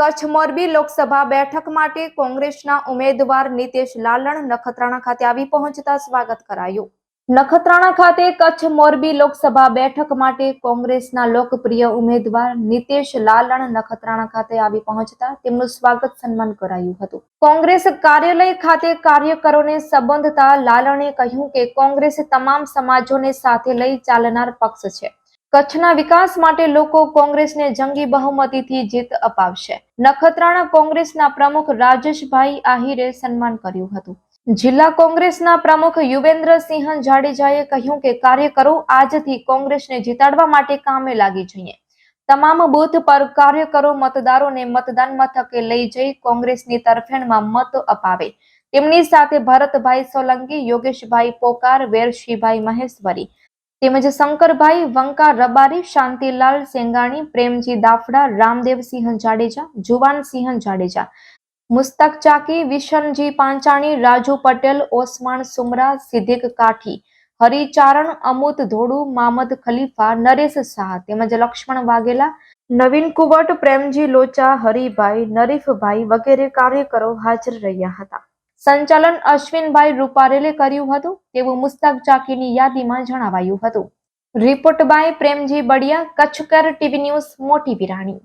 કચ્છ મોરબી લોકસભા બેઠક માટે કોંગ્રેસના ઉમેદવાર નીતેશ લાલણ નખત્રાણા ખાતે આવી પહોંચતા સ્વાગત કરાયું. નખત્રાણા ખાતે કચ્છ મોરબી લોકસભા બેઠક માટે કોંગ્રેસના લોકપ્રિય ઉમેદવાર નીતેશ લાલણ નખત્રાણા ખાતે આવી પહોંચતા તેમનું સ્વાગત સન્માન કરાયું હતું. કોંગ્રેસ કાર્યાલય ખાતે કાર્યકરોને સંબોધતા લાલણે કહ્યું કે કોંગ્રેસ તમામ સમાજોને સાથે લઈ ચાલનાર પક્ષ છે. કચ્છના વિકાસ માટે લોકો કોંગ્રેસને જંગી બહુમતીથી જીત અપાવશે. નખત્રાણા કોંગ્રેસના પ્રમુખ રાજેશભાઈ આહિરે સન્માન કર્યું હતું. જિલ્લા કોંગ્રેસના પ્રમુખ યુવેન્દ્રસિંહ જાડેજાએ કહ્યું કે કાર્યકરો આજથી કોંગ્રેસને જીતાડવા માટે કામે લાગી જઈએ. તમામ બૂથ પર કાર્યકરો મતદારોને મતદાન મથકે લઈ જઈ કોંગ્રેસની તરફેણમાં મત અપાવે. તેમની સાથે ભરતભાઈ સોલંકી, યોગેશભાઈ પોકાર, વેરશીભાઈ મહેશ્વરી તેમજ શંકરભાઈ વંકા રબારી, શાંતિલાલ સેંગાણી, પ્રેમજી દાફડા રામદેવસિંહ જાડેજા જુવાનસિંહ જાડેજા, મુસ્તક ચાકી, વિશનજી પાંચાણી, રાજુ પટેલ ઓસમાણ સુમરા, સિદ્દીક કાઠી, હરિચારણ, અમુત ધોડુ મામદ ખલીફા, નરેશ શાહ તેમજ લક્ષ્મણ વાઘેલા, નવીન કુવટ, પ્રેમજી લોચા, હરિભાઈ, નરીફભાઈ વગેરે કાર્યકરો હાજર રહ્યા હતા. સંચાલન અશ્વિનભાઈ રૂપારેલે કર્યું હતું તેવું મુસ્તાક ચાકીની યાદીમાં જણાવાયું હતું. રિપોર્ટ બાય પ્રેમજી બડિયા, કચ્છકર ટીવી ન્યૂઝ, મોટી વિરાણી.